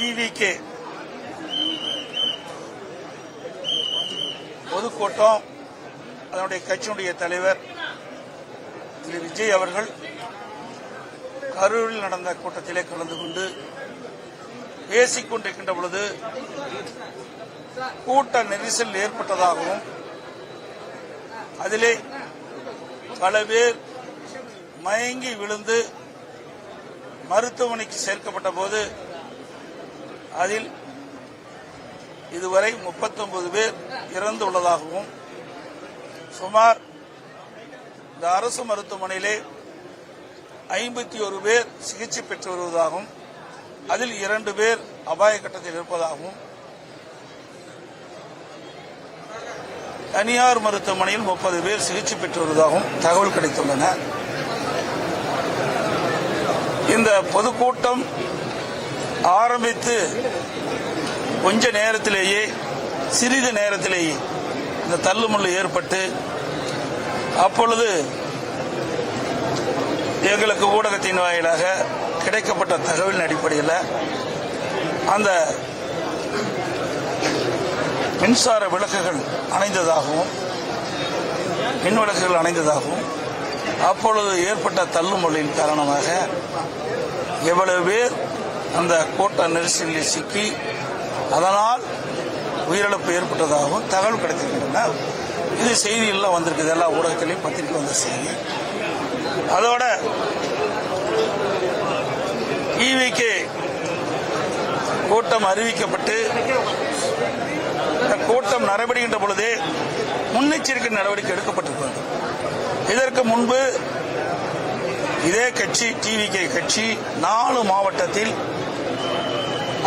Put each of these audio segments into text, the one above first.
TVK பொதுக்கூட்டம் அதனுடைய கட்சியினுடைய தலைவர் திரு விஜய் அவர்கள் கரூரில் நடந்த கூட்டத்திலே கலந்து கொண்டு பேசிக் கொண்டிருக்கின்ற பொழுது கூட்ட நெரிசல் ஏற்பட்டதாகவும் அதிலே பல பேர் மயங்கி விழுந்து மருத்துவமனைக்கு சேர்க்கப்பட்ட போது அதில் இதுவரை 39 பேர் இறந்துள்ளதாகவும் சுமார் இந்த அரசு மருத்துவமனையிலே ஐம்பத்தி ஒரு பேர் சிகிச்சை பெற்று வருவதாகவும் அதில் இரண்டு பேர் அபாய கட்டத்தில் இருப்பதாகவும் தனியார் மருத்துவமனையில் முப்பது பேர் சிகிச்சை பெற்று வருவதாகவும் தகவல் கிடைத்துள்ளன. இந்த பொதுக்கூட்டம் ஆரம்பித்து கொஞ்ச நேரத்திலேயே சிறிது நேரத்திலேயே இந்த தள்ளுமுள்ளு ஏற்பட்டு அப்பொழுது எங்களுக்கு ஊடகத்தின் வாயிலாக கிடைக்கப்பட்ட தகவலின் அடிப்படையில் அந்த மின்சார விளக்குகள் அணைந்ததாகவும் மின் விளக்குகள் அணைந்ததாகவும் அப்பொழுது ஏற்பட்ட தள்ளுமுள்ளின் காரணமாக எவ்வளவு பேர் அந்த கூட்ட நெரிசலில் சிக்கி அதனால் உயிரிழப்பு ஏற்பட்டதாகவும் தகவல் கிடைத்திருக்கின்றன. இது செய்தியெல்லாம் வந்திருக்குது. எல்லா ஊடகத்திலையும் பத்திரிக்கை வந்த செய்தி. அதோட டிவிக்கு கூட்டம் அறிவிக்கப்பட்டு இந்த கூட்டம் நடைபெறுகின்ற பொழுதே முன்னெச்சரிக்கை நடவடிக்கை எடுக்கப்பட்டிருக்கிறது. இதற்கு முன்பு இதே கட்சி டிவிகே கட்சி நாலு மாவட்டத்தில்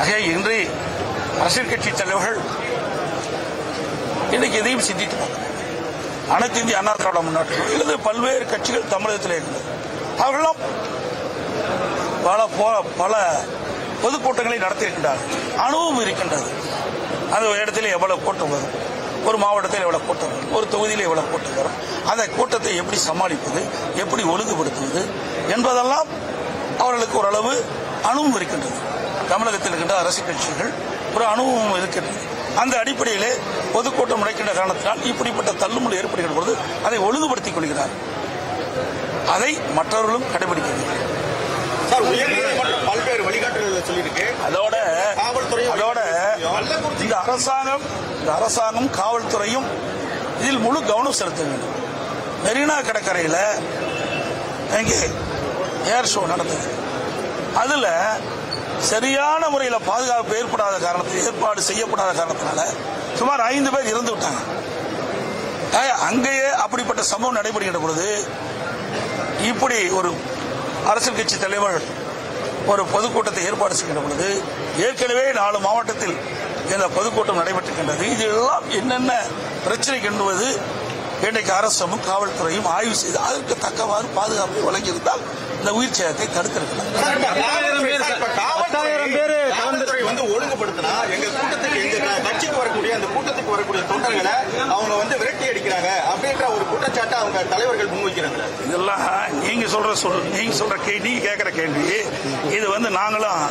ஆகவே இன்று அரசியல் கட்சி தலைவர்கள் இன்னைக்கு எதையும் சிந்தித்து அனைத்து இந்திய அண்ணா திராவிட முன்னேற்றம் இல்லது பல்வேறு கட்சிகள் தமிழகத்தில் இருந்தது. அவர்களும் பல பல பொதுக்கூட்டங்களை நடத்தியிருக்கின்றார்கள். அனுபவம் இருக்கின்றது. அந்த ஒரு இடத்துல எவ்வளவு கூட்டம் வரும்? ஒரு மாவட்டத்தில் எவ்வளவு கூட்டம் வரும்? ஒரு தொகுதியில் எவ்வளவு கூட்டம் வரும்? அந்த கூட்டத்தை எப்படி சமாளிப்பது? எப்படி ஒழுங்குபடுத்துவது? என்பதெல்லாம் அவர்களுக்கு ஓரளவு அனுபவம் இருக்கின்றது. தமிழகத்தில் இருக்கின்ற அரசியல் கட்சிகள் ஒரு அனுபவம் இருக்கின்றது அந்த அடிப்படையிலே பொதுக்கூட்டம் நடக்கின்ற காரணத்தினால் இப்படிப்பட்ட தள்ளுமுறை ஏற்படுகின்ற பொழுது அதை ஒழுங்குபடுத்திக் கொள்கிறார். அதை மற்றவர்களும் கடைபிடிக்க வேண்டும் சார் உயர்நீதிமன்றம் பல்வேறு வழிகாட்டுதல்களை சொல்லியிருக்கு. அதோட காவல்துறையும் அதோட இந்த அரசாங்கம் இந்த அரசாங்கம் காவல்துறையும் இதில் முழு கவனம் செலுத்த வேண்டும். மெரினா கடற்கரையில் இங்கே ஏர் ஷோ நடந்தது. அதுல சரியான முறையில் பாதுகாப்பு ஏற்படாத காரணத்தில் ஏற்பாடு செய்யப்படாத காரணத்தினால சுமார் ஐந்து பேர் இறந்து விட்டாங்க. அங்கேயே அப்படிப்பட்ட சம்பவம் நடைபெறுகின்ற பொழுது இப்படி ஒரு அரசியல் கட்சி தலைவர் ஒரு பொதுக்கூட்டத்தை ஏற்பாடு செய்கின்ற பொழுது ஏற்கனவே நாலு மாவட்டத்தில் இந்த பொதுக்கூட்டம் நடைபெற்றிருக்கின்றது. இதெல்லாம் என்னென்ன பிரச்சனை என்பது இன்றைக்கு அரசும் காவல்துறையும் ஆய்வு செய்து அதற்கு தக்கவாறு பாதுகாப்பை வழங்கியிருந்தால் இந்த உயிர் சேதத்தை தடுத்திருக்கலாம் வந்து ஒழுங்குபடுத்தினா எங்க கூட்டத்துக்கு எங்க கட்சிக்கு வரக்கூடிய அந்த கூட்டத்துக்கு வரக்கூடிய தொண்டர்களை அவங்க வந்து விரட்டி அடிக்கிறாங்க அப்படின்ற ஒரு குற்றச்சாட்டை அவங்க தலைவர்கள் முன்வைக்கிறாங்க. இதெல்லாம் நீங்க சொல்ற சொல் நீங்க சொல்ற கே நீங்க கேட்கிற கேள்வி. இது வந்து நாங்களும்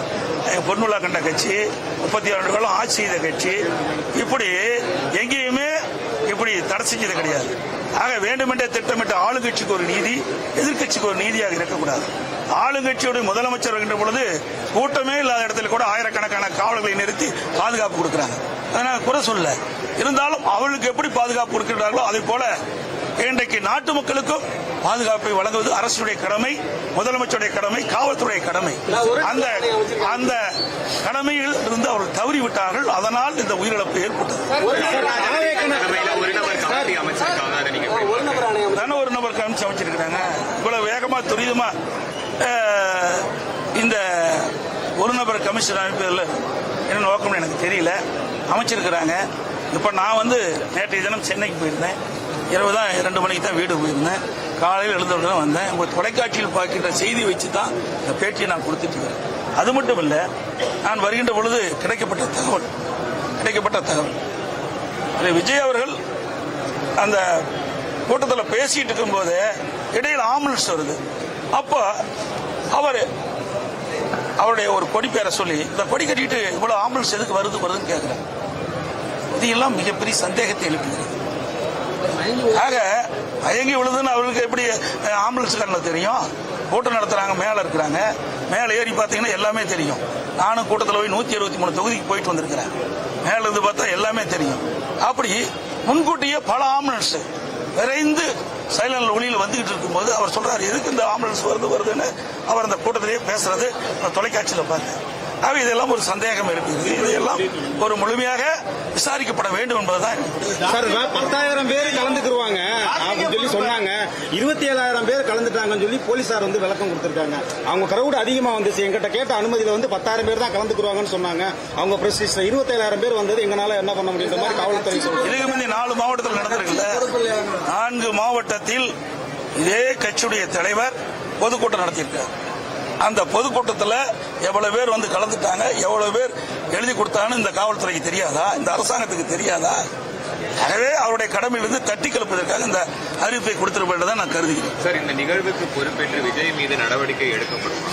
பொன்முலா கண்ட கட்சி முப்பத்தி ஆறு ஆண்டுகளும் ஆட்சி செய்த கட்சி. இப்படி எங்கேயுமே இப்படி தடை செஞ்சது கிடையாது. ஆக வேண்டுமென்றே திட்டமிட்ட ஆளுங்கட்சிக்கு ஒரு நீதி எதிர்க்கட்சிக்கு ஒரு நீதியாக இருக்கக்கூடாது. ஆளுங்கட்சியோட முதலமைச்சர் வருகின்ற பொழுது கூட்டமே இல்லாத இடத்துல கூட ஆயிரக்கணக்கான காவலர்களை நிறுத்தி பாதுகாப்பு கொடுக்கிறாங்க. அதனால் குறை சொல்ல இருந்தாலும் அவளுக்கு எப்படி பாதுகாப்பு கொடுக்கிறார்களோ அதே போல இன்றைக்கு நாட்டு மக்களுக்கும் பாதுகாப்பை வழங்குவது அரசுடைய கடமை முதலமைச்சருடைய கடமை காவல்துறை கடமை. அந்த அந்த கடமையில் இருந்து அவர்கள் தவறிவிட்டார்கள் அதனால் இந்த உயிரிழப்பு ஏற்பட்டது. ஒரு நபர் அமைச்சு அமைச்சிருக்கிறாங்க. இவ்வளவு வேகமா துரிதமா இந்த ஒரு நபர் கமிஷன் அமைப்பதில் என்ன நோக்கம்னு எனக்கு தெரியல. அமைச்சிருக்கிறாங்க. இப்போ நான் வந்து நேற்றைய தினம் சென்னைக்கு போயிருந்தேன். இரவு தான் ரெண்டு மணிக்கு தான் வீடு போயிருந்தேன். காலையில் எழுந்தவுடன் வந்தேன். உங்கள் தொலைக்காட்சியில் பார்க்கின்ற செய்தி வச்சு தான் இந்த பேட்டியை நான் கொடுத்துட்டு இருக்கிறேன் அது மட்டும் இல்லை நான் வருகின்ற பொழுது கிடைக்கப்பட்ட தகவல் கிடைக்கப்பட்ட தகவல். அது விஜய் அவர்கள் அந்த கூட்டத்தில் பேசிட்டு இருக்கும்போது இடையில் ஆம்புலன்ஸ் வருது. அப்போ அவர் அவருடைய ஒரு கொடி பேரை சொல்லி இந்த கொடி கட்டிட்டு இவ்வளோ ஆம்புலன்ஸ் எதுக்கு வருது வருதுன்னு கேட்குறேன் இதையெல்லாம் மிகப்பெரிய சந்தேகத்தை எழுப்புகிறது. ஆக மயங்கி விழுதுன்னு அவருக்கு எப்படி ஆம்புலன்ஸ் கண்ணில் தெரியும்? கூட்டம் நடத்துறாங்க மேல இருக்கிறாங்க. மேல ஏறி பார்த்தீங்கன்னா எல்லாமே தெரியும். நானும் கூட்டத்தில் போய் நூத்தி அறுபத்தி மூணு தொகுதிக்கு போயிட்டு வந்திருக்கிறேன். மேல இருந்து பார்த்தா எல்லாமே தெரியும். அப்படி முன்கூட்டியே பல ஆம்புலன்ஸ் விரைந்து சைலண்ட் ஒளியில் வந்துகிட்டு இருக்கும்போது அவர் சொல்றாரு எதுக்கு இந்த ஆம்புலன்ஸ் வருது வருதுன்னு? அவர் அந்த கூட்டத்திலேயே பேசுறது தொலைக்காட்சியில் பார்த்தேன். ஆக இதெல்லாம் ஒரு சந்தேகம் இருக்குது இதையெல்லாம் ஒரு முழுமையாக விசாரிக்கப்பட வேண்டும் என்பதுதான் சார் பத்தாயிரம் பேர் கலந்துக்குருவாங்க. அப்படின்னு சொல்லி சொன்னாங்க. இருபத்தி ஏழாயிரம் பேர் கலந்துட்டாங்கன்னு சொல்லி போலீசார் வந்து விளக்கம் கொடுத்திருக்காங்க. அவங்க கிரௌட் அதிகமா வந்துச்சு. எங்கிட்ட கேட்ட அனுமதியில வந்து பத்தாயிரம் பேர் தான் கலந்துக்குருவாங்கன்னு சொன்னாங்க. அவங்க பிரஸ் இருபத்தேழாயிரம் பேர் வந்தது. எங்களால என்ன பண்ண முடியும்? மாதிரி காவல்துறை இதுக்கு முந்தைய நாலு மாவட்டத்தில் நடந்திருக்குல்ல? நான்கு மாவட்டத்தில் இதே கட்சியுடைய தலைவர் பொதுக்கூட்டம் நடத்தியிருக்கார். அந்த பொதுக்கூட்டத்தில் எவ்வளவு பேர் வந்து கலந்துட்டாங்க எவ்வளவு பேர் எழுதி கொடுத்தான்னு இந்த காவல்துறைக்கு தெரியாதா? இந்த அரசாங்கத்துக்கு தெரியாதா? ஆகவே அவருடைய கடமையிலிருந்து தட்டி கலப்பதற்காக இந்த அறிவிப்பை கொடுத்திருப்பதை நான் கருதுகிறேன். சார் இந்த நிகழ்வுக்கு பொறுப்பேற்று விஜய் மீது நடவடிக்கை எடுக்கப்படும்?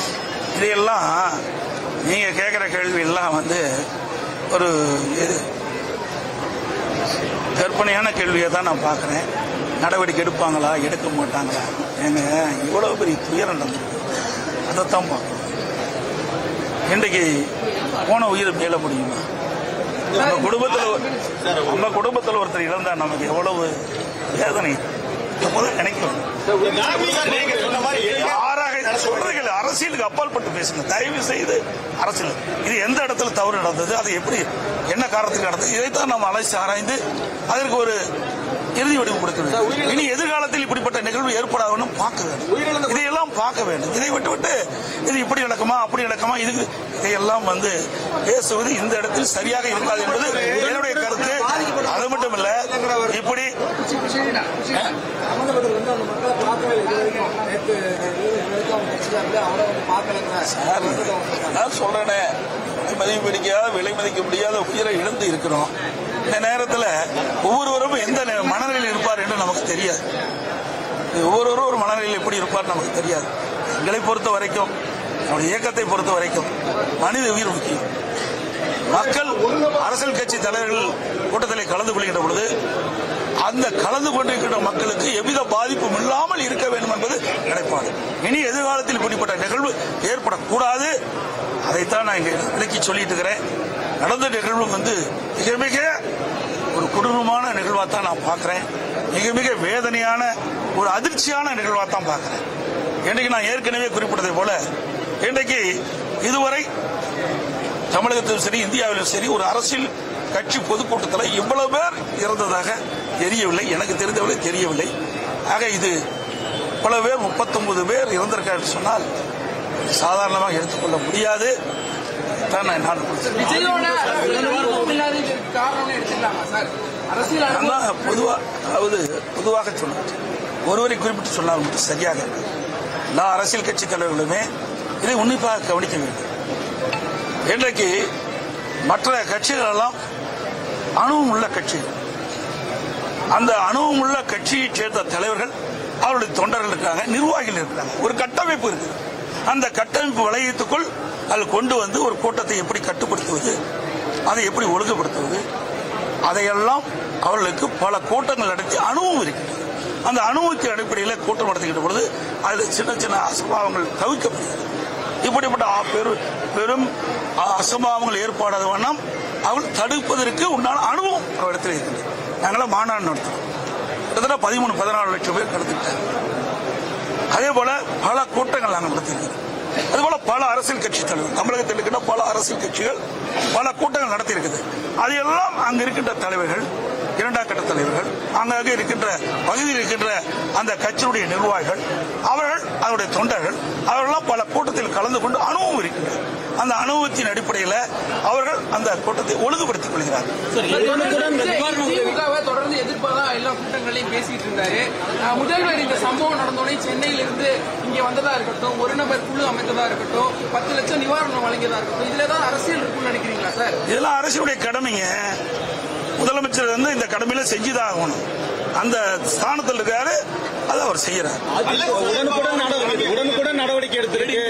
இதையெல்லாம் நீங்க கேட்கிற கேள்வி எல்லாம் வந்து ஒரு இது கற்பனையான கேள்வியை தான் நான் பார்க்குறேன். நடவடிக்கை எடுப்பாங்களா எடுக்க மாட்டாங்களா? ஏங்க இவ்வளவு பெரிய துயரம் நடந்திருக்கு. அதைத்தான் இன்றைக்கு போன உயிர் மேல முடியுமா? நம்ம குடும்பத்தில் ஒரு- நம்ம குடும்பத்தில் ஒருத்தர் இழந்தா நமக்கு எவ்வளவு வேதனை. முதல் நினைக்கணும். நீங்க சொன்ன மாதிரி அரசியலுக்கு பேசுங்க. தயவு செய்து அரசியல். இது எந்த இடத்துல தவறு நடந்தது? அது எப்படி என்ன காரணத்துக்கு நடந்தது? இதைத்தான் நம்ம அலைசி ஆராய்ந்து அதற்கு ஒரு இறுதி வடிவம் கொடுக்க வேண்டும். இனி எதிர்காலத்தில் இப்படிப்பட்ட நிகழ்வு ஏற்படாதுன்னு பார்க்க வேண்டும். இதையெல்லாம் பார்க்க வேண்டும். இதை விட்டு விட்டு இது இப்படி நடக்குமா அப்படி நடக்குமா இது இதையெல்லாம் வந்து பேசுவது இந்த இடத்தில் சரியாக இருக்காது என்பது என்னுடைய கருத்து. அது மட்டும் இல்ல இப்படி இல்லை சார், நான் சொல்றேனே. மதிப்பு மதிக்க விலை மதிக்க முடியாத உயிரை இழந்து இருக்கிறோம். இந்த நேரத்தில் ஒவ்வொருவரும் எந்த மனநிலையில் இருப்பார் என்று நமக்கு தெரியாது. ஒவ்வொருவரும் ஒரு மனநிலையில் எப்படி இருப்பார் நமக்கு தெரியாது. எங்களை பொறுத்த வரைக்கும் நம்முடைய இயக்கத்தை பொறுத்த வரைக்கும் மனித உயிர் முக்கியம். மக்கள் அரசியல் கட்சி தலைவர்கள் கூட்டத்தில் கலந்து கொள்கின்ற பொழுது அந்த கலந்து கொண்டிருக்கின்ற மக்களுக்கு எவ்வித பாதிப்பும் இல்லாமல் இருக்க வேண்டும் என்பது நிலைப்பாடு. இனி எதிர்காலத்தில் இப்படிப்பட்ட நிகழ்வு ஏற்படக்கூடாது. அதைத்தான் நான் இங்கே விளக்கி சொல்லிட்டு இருக்கிறேன் நடந்த நிகழ்வு வந்து மிக மிக ஒரு கொடூரமான நிகழ்வாக தான் நான் பார்க்கிறேன். மிக மிக வேதனையான ஒரு அதிர்ச்சியான நிகழ்வாக தான் பார்க்கிறேன். இன்றைக்கு நான் ஏற்கனவே குறிப்பிட்டதை போல இன்றைக்கு இதுவரை தமிழகத்திலும் சரி இந்தியாவிலும் சரி ஒரு அரசியல் கட்சி பொதுக்கூட்டத்தில் இவ்வளவு பேர் இறந்ததாக தெரியவில்லை. எனக்கு தெரிந்தவரை தெரியவில்லை. ஆக இது பல பேர் 39 பேர் இறந்திருக்காரு சொன்னால் சாதாரணமாக எடுத்துக்கொள்ள முடியாது. தான் நான் பொதுவாக அதாவது பொதுவாக சொன்னார் ஒருவரை குறிப்பிட்டு சொன்னால் சரியாக. எல்லா அரசியல் கட்சி தலைவர்களுமே இதை உன்னிப்பாக கவனிக்க வேண்டும். இன்றைக்கு மற்ற கட்சிகள் எல்லாம் அணுவும் உள்ள கட்சிகள் அந்த அணுவும் உள்ள கட்சியைச் சேர்ந்த தலைவர்கள் அவருடைய தொண்டர்கள் இருக்காங்க நிர்வாகிகள் இருக்கிறாங்க ஒரு கட்டமைப்பு இருக்கு. அந்த கட்டமைப்பு வளையத்துக்குள் அதில் கொண்டு வந்து ஒரு கூட்டத்தை எப்படி கட்டுப்படுத்துவது அதை எப்படி ஒழுங்குபடுத்துவது அதையெல்லாம் அவர்களுக்கு பல கூட்டங்கள் நடத்தி அனுபவம் இருக்கிறது அந்த அனுபவத்தின் அடிப்படையில் கூட்டம் நடத்துகின்ற பொழுது அதில் சின்ன சின்ன அசம்பாவங்கள் தவிர்க்கப்படுகிறது. இப்படிப்பட்ட பெரு- பெரும் அசம்பாவங்கள் ஏற்படாத வண்ணம் அவள் தடுப்பதற்கு உண்டான அனுபவம் அவரிடத்தில் இருக்குது. நாங்களாம் மாநாடு நடத்தோம் கிட்டத்தட்ட பதிமூணு பதினாலு லட்சம் பேர் கலந்துக்கிட்டாங்க. அதே போல பல கூட்டங்கள் நாங்கள் நடத்தியிருக்கிறோம். அதுபோல பல அரசியல் கட்சி தலைவர் தமிழகத்தில் இருக்கின்ற பல அரசியல் கட்சிகள் பல கூட்டங்கள் நடத்தியிருக்குது. அதையெல்லாம் அங்க இருக்கின்ற தலைவர்கள் இரண்டாம் கட்ட தலைவர்கள் அங்கங்கே இருக்கின்ற பகுதியில் இருக்கின்ற அந்த கட்சியினுடைய நிர்வாகிகள் அவர்கள் அதனுடைய தொண்டர்கள் அவர்களெல்லாம் பல கூட்டத்தில் கலந்து கொண்டு அனுபவம் இருக்கின்றது அந்த அனுபவத்தின் அடிப்படையில் அவர்கள் அந்த கூட்டத்தை ஒழுங்குபடுத்திக் கொள்கிறார்கள். தொடர்ந்து எதிர்ப்பதா எல்லா கூட்டங்களையும் பேசிட்டு இருந்தாரு. முதல்வர் இந்த சம்பவம் நடந்தோடனே சென்னையில இருந்து இங்க வந்ததா இருக்கட்டும் ஒரு நபர் குழு அமைத்ததா இருக்கட்டும் பத்து லட்சம் நிவாரணம் வழங்கியதா இருக்கட்டும் இதுல ஏதாவது அரசியல் இருக்குன்னு நினைக்கிறீங்களா சார்? இதெல்லாம் அரசுடைய கடமைங்க. முதலமைச்சர் வந்து இந்த கடமையில செஞ்சுதான் ஆகணும் அந்த ஸ்தானத்தில் இருக்காரு அதை அவர் செய்யறாரு. உடனுக்குடன் நடவடிக்கை எடுத்திருக்கு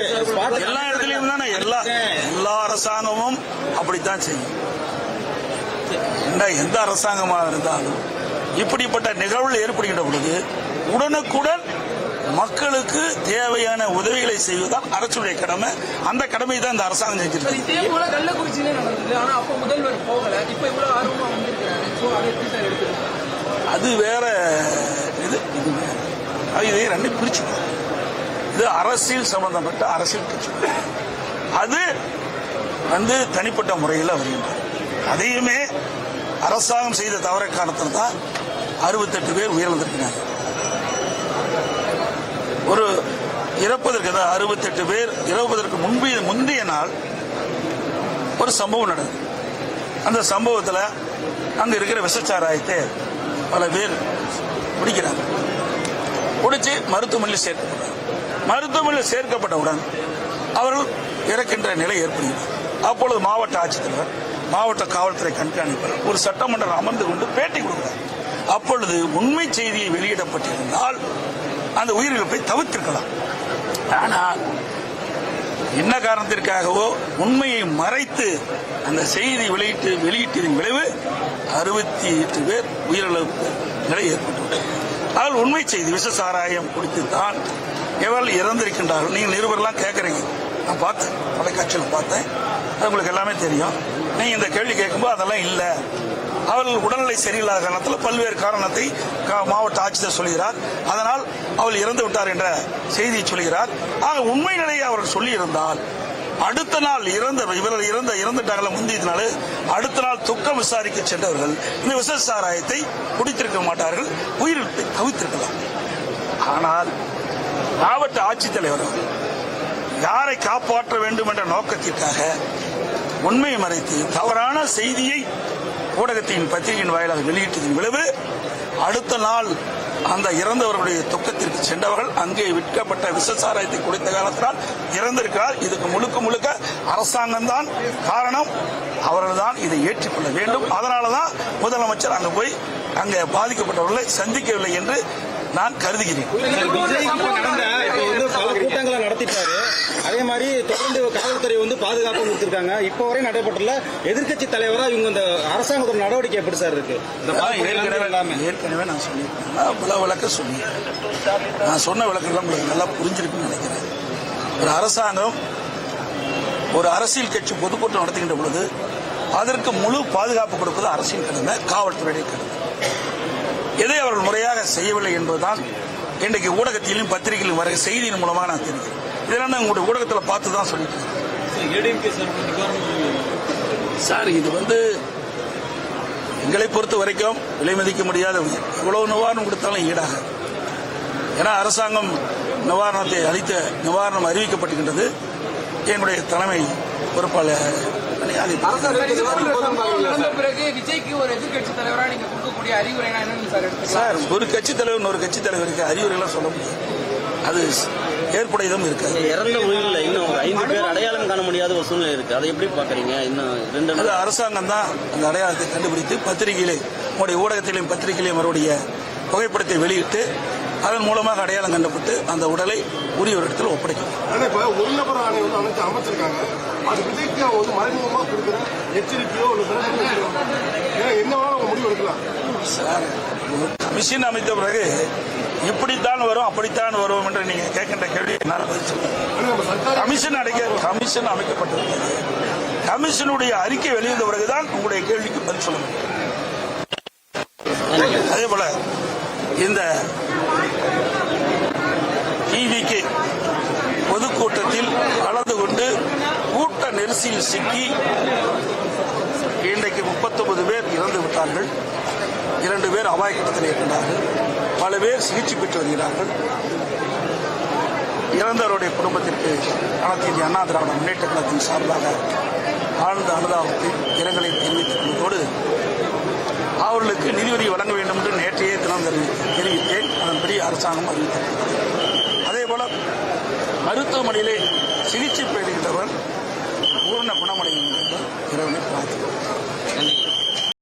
எல்லா இடத்துலயும் தானே எல்லா எல்லா அரசாங்கமும் அப்படித்தான் செய்யும். என்ன எந்த அரசாங்கமாக இருந்தாலும் இப்படிப்பட்ட நிகழ்வுகள் ஏற்படுகின்ற பொழுது உடனுக்குடன் மக்களுக்கு தேவையான உதவிகளை செய்வதுதான் அரசுடைய கடமை. அந்த கடமை தான் இந்த அரசாங்கம் செஞ்சிருக்கு. அது வேற இது இது வேற. இதை ரெண்டும் பிரிச்சுக்கணும் இது அரசியல் சம்பந்தப்பட்ட அரசியல் பிரச்சனை அது வந்து தனிப்பட்ட முறையில் வருகின்றது அதையுமே அரசாங்கம் செய்த தவற காரணத்தில் தான் அறுபத்தெட்டு பேர் உயிரிழந்திருக்கிறாங்க ஒரு இறப்பதற்கு தான் அறுபத்தெட்டு பேர் இறப்பதற்கு முன்பு முந்தைய நாள் ஒரு சம்பவம் நடந்தது. அந்த சம்பவத்தில் அங்கே இருக்கிற விஷச்சாராயத்தை பல பேர் குடிக்கிறாங்க. குடிச்சு மருத்துவமனையில் சேர்க்கப்படுறாங்க மருத்துவமனையில் சேர்க்கப்பட்டவுடன் அவர்கள் இறக்கின்ற நிலை ஏற்படுகிறது. அப்பொழுது மாவட்ட ஆட்சித்தலைவர் மாவட்ட காவல்துறை கண்காணிப்பாளர் ஒரு சட்டமன்றம் அமர்ந்து கொண்டு பேட்டி கொடுக்கிறார். அப்பொழுது உண்மை செய்தியை வெளியிடப்பட்டிருந்தால் அந்த உயிரிழப்பை தவிர்த்திருக்கலாம். ஆனால் என்ன காரணத்திற்காகவோ உண்மையை மறைத்து அந்த செய்தி வெளியிட்டு வெளியிட்டதின் விளைவு அறுபத்தி எட்டு பேர் உயிரிழப்பு நிலை ஏற்பட்டுள்ளது. ஆனால் உண்மை செய்தி விஷ சாராயம் குடித்துத்தான் தான் இறந்திருக்கின்றார்கள்? நீங்கள் நிருபர்லாம் கேட்குறீங்க. நான் பார்த்தேன் தொலைக்காட்சியில் பார்த்தேன். அது உங்களுக்கு எல்லாமே தெரியும். நீங்க இந்த கேள்வி கேட்கும்போது அதெல்லாம் இல்லை. அவர்கள் உடல்நிலை சரியில்லாத காரணத்தில் பல்வேறு காரணத்தை கா- மாவட்ட ஆட்சியர் சொல்கிறார். அதனால் அவள் இறந்து விட்டார் என்ற செய்தியை சொல்கிறார். ஆக உண்மை நிலையை அவர்கள் சொல்லியிருந்தால் அடுத்த நாள் இறந்த இவர்கள் இறந்த இறந்துட்டாங்கள முந்தியதுனால அடுத்த நாள் துக்கம் விசாரிக்க சென்றவர்கள் இந்த விச சாராயத்தை குடித்திருக்க மாட்டார்கள் உயிரிழப்பை தவித்திருக்கலாம். ஆனால் மாவட்ட ஆட்சித்தலைவர் யாரை காப்பாற்ற வேண்டும் என்ற நோக்கத்திற்காக உண்மையை மறைத்து தவறான செய்தியை ஊடகத்தின் பத்திரிகையின் வாயிலாக வெளியிட்டதின் விளைவு அடுத்த நாள் அந்த இறந்தவர்களுடைய துக்கத்திற்கு சென்றவர்கள் அங்கே விற்கப்பட்ட விசசாராயத்தை குடித்த காலத்தினால் இறந்திருக்கிறார். இதுக்கு முழுக்க முழுக்க அரசாங்கம் தான் காரணம். அவர்கள் தான் இதை ஏற்றுக்கொள்ள வேண்டும். அதனால தான் முதலமைச்சர் அங்கே போய் அங்கே பாதிக்கப்பட்டவர்களை சந்திக்கவில்லை என்று நான் கருதுகிறேன் விஜய் இப்ப நடந்த இப்ப வந்து பல கூட்டங்களை நடத்திட்டாரு அதே மாதிரி தொடர்ந்து காவல்துறை வந்து பாதுகாப்பு கொடுத்திருக்காங்க. இப்போ வரை நடைபெற்றல எதிர்க்கட்சி தலைவரா இவங்க இந்த அரசாங்கத்தோட நடவடிக்கை எப்படி சார் இருக்கு? இந்த ஏற்கனவே நான் சொல்லியிருக்கேன். பல விளக்க சொல்லியிருக்கேன். நான் சொன்ன விளக்கெல்லாம் உங்களுக்கு நல்லா புரிஞ்சிருக்குன்னு நினைக்கிறேன். ஒரு அரசாங்கம் ஒரு அரசியல் கட்சி பொதுக்கூட்டம் நடத்துகின்ற பொழுது அதற்கு முழு பாதுகாப்பு கொடுப்பது அரசின் கடமை காவல்துறையுடைய கடமை. எதை அவர்கள் முறையாக செய்யவில்லை என்பதுதான் இன்றைக்கு ஊடகத்திலும் பத்திரிகையிலும் வர செய்தியின் மூலமாக நான் தெரிவிக்கிறேன். இதெல்லாம் உங்களுடைய ஊடகத்தில் பார்த்து தான் சொல்லிட்டு. சார் இது வந்து எங்களை பொறுத்த வரைக்கும் விலை மதிக்க முடியாத எவ்வளவு நிவாரணம் கொடுத்தாலும் ஈடாக ஏன்னா அரசாங்கம் நிவாரணத்தை அளித்த நிவாரணம் அறிவிக்கப்பட்டிருக்கின்றது. என்னுடைய தலைமை பொறுப்பாளர் சார் ஒரு கட்சி தலைவர் ஒரு கட்சி தலைவருக்கு அறிவுரைலாம் சொல்ல முடியாது. அது ஏற்புடையதும் இருக்காது இறந்த உயிரில் இன்னும் ஒரு ஐந்து பேர் அடையாளம் காண முடியாத ஒரு சூழ்நிலை இருக்கு. அதை எப்படி பாக்குறீங்க இன்னும் ரெண்டு அது அரசாங்கம் தான் அந்த அடையாளத்தை கண்டுபிடித்து பத்திரிகையிலே உங்களுடைய ஊடகத்திலையும் பத்திரிகையிலையும் அவருடைய புகைப்படத்தை வெளியிட்டு அதன் மூலமாக அடையாளம் கண்டப்பட்டு அந்த உடலை உரிய ஒரு இடத்தில் ஒப்படைக்கும் ஒரு நபர் ஆணை வந்து அமைச்சு அமைச்சிருக்காங்க. அது விஜய்க்கு அவங்க வந்து மறைமுகமா கொடுக்குற எச்சரிக்கையோ என்ன முடிவு எடுக்கலாம். சார் கமிஷன் அமைத்த பிறகு இப்படித்தான் வரும் அப்படித்தான் வரும் என்று நீங்க கேட்கின்ற கேள்வி என்னால் கமிஷன் அடைக்க கமிஷன் அமைக்கப்பட்டிருக்கிறது கமிஷனுடைய அறிக்கை வெளிவந்த பிறகுதான் உங்களுடைய கேள்விக்கு பதில் சொல்ல முடியும். அதே போல இந்த டிவிக்கு பொதுக்கூட்டத்தில் கலந்து கொண்டு கூட்ட நெரிசலில் சிக்கி இன்றைக்கு 39 பேர் இறந்து விட்டார்கள். இரண்டு பேர் அபாய கட்டத்தில் இருக்கின்றார்கள் பல பேர் சிகிச்சை பெற்று வருகிறார்கள். இறந்தவருடைய குடும்பத்திற்கு அனைத்து அண்ணா திராவிட முன்னேற்ற கழகத்தின் சார்பாக ஆழ்ந்த அனுதாபத்தை இரங்கலை தெரிவித்துக் கொள்வதோடு அவர்களுக்கு நிதியுதவி வழங்க வேண்டும் என்று நேற்றையே தினம் தெரிவித்தேன். அதன்படி அரசாங்கம் அறிவித்திருக்கிறது. அதேபோல மருத்துவமனையிலே சிகிச்சை பெறுகின்றவர் பூர்ண குணமடையும் என்று Thank you.